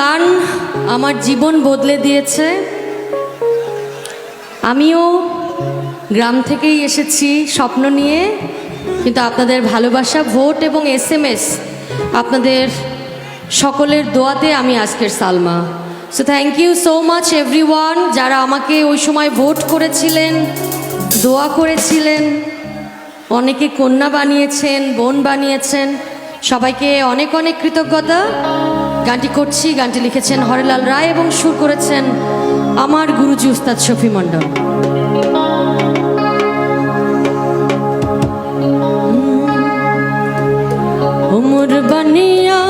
গান আমার জীবন বদলে দিয়েছে। আমিও গ্রাম থেকেই এসেছি স্বপ্ন নিয়ে, কিন্তু আপনাদের ভালোবাসা, ভোট এবং এস এম এস আপনাদের সকলের দোয়াতে আমি আজকের Salma. So thank you so much every যারা আমাকে ওই সময় ভোট করেছিলেন, দোয়া করেছিলেন, অনেকে কন্যা বানিয়েছেন, বোন বানিয়েছেন, সবাইকে অনেক অনেক কৃতজ্ঞতা। গানটি করছি, গানটি লিখেছেন হরেলাল রায় এবং সুর করেছেন আমার গুরুজি উস্তাদ শফি মণ্ডল। বানিয়া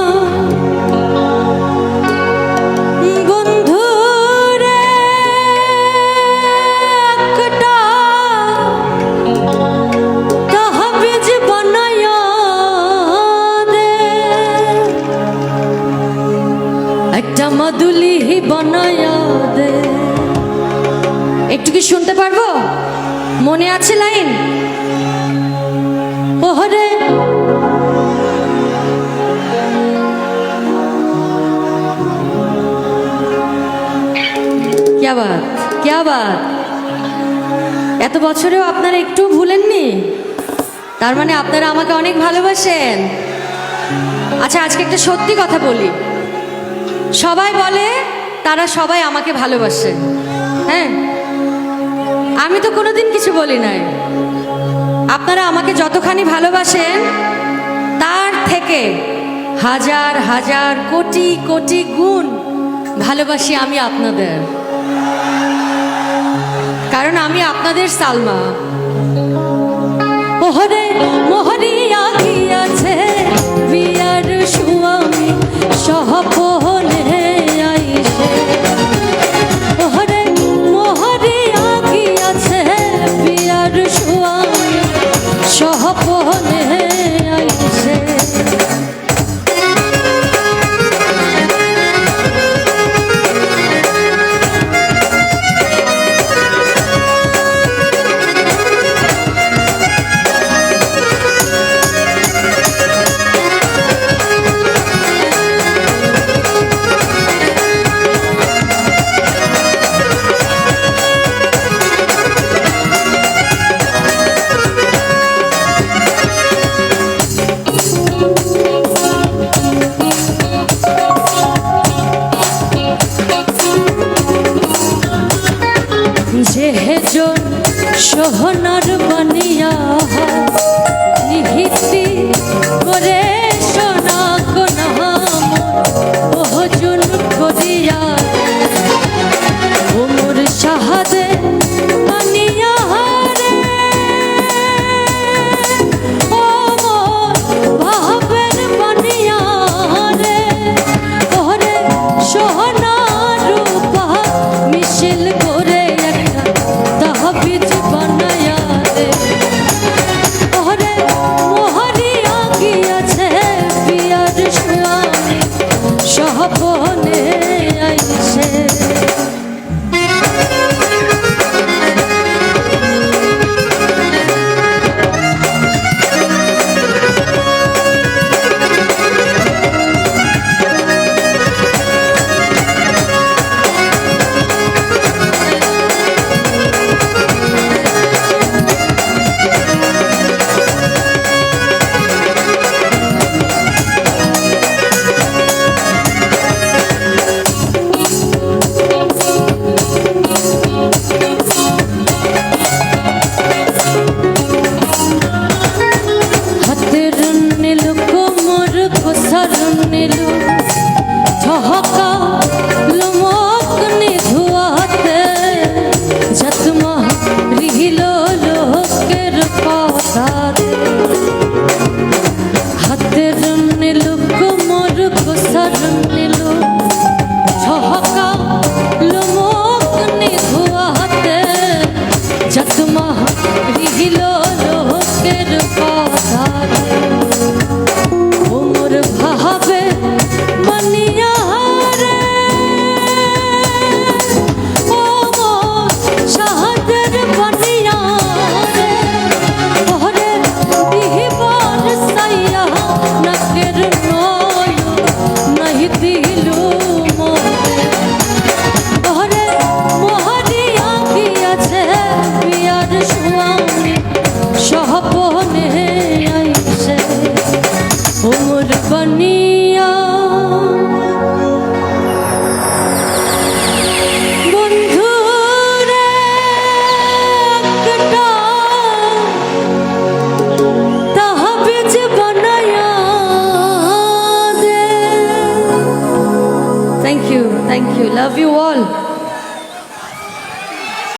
মাদুলি বানায়া একটু কি শুনতে পারব? মনে আছে লাইন? ওহরে। ক্যা বাত ক্যা বাত এত বছরেও আপনারা একটু ভুলেননি? তার মানে আপনারা আমাকে অনেক ভালোবাসেন। আচ্ছা আজকে একটা সত্যি কথা বলি। সবাই বলে, তারা সবাই আমাকে ভালোবাসে। হ্যাঁ? আমি তো কোনোদিন কিছু বলি নাই। আপনারা আমাকে যতখানি ভালোবাসেন, তার থেকে হাজার হাজার, কোটি কোটি গুণ ভালোবাসি আমি আপনাদের। কারণ আমি আপনাদের সালমা। মোহরি আখিয়াছে যেজন সোহনার বানিয়া নিহিতি করে সহপনে ঝহকা লোমক নিধুয়াতে যতমা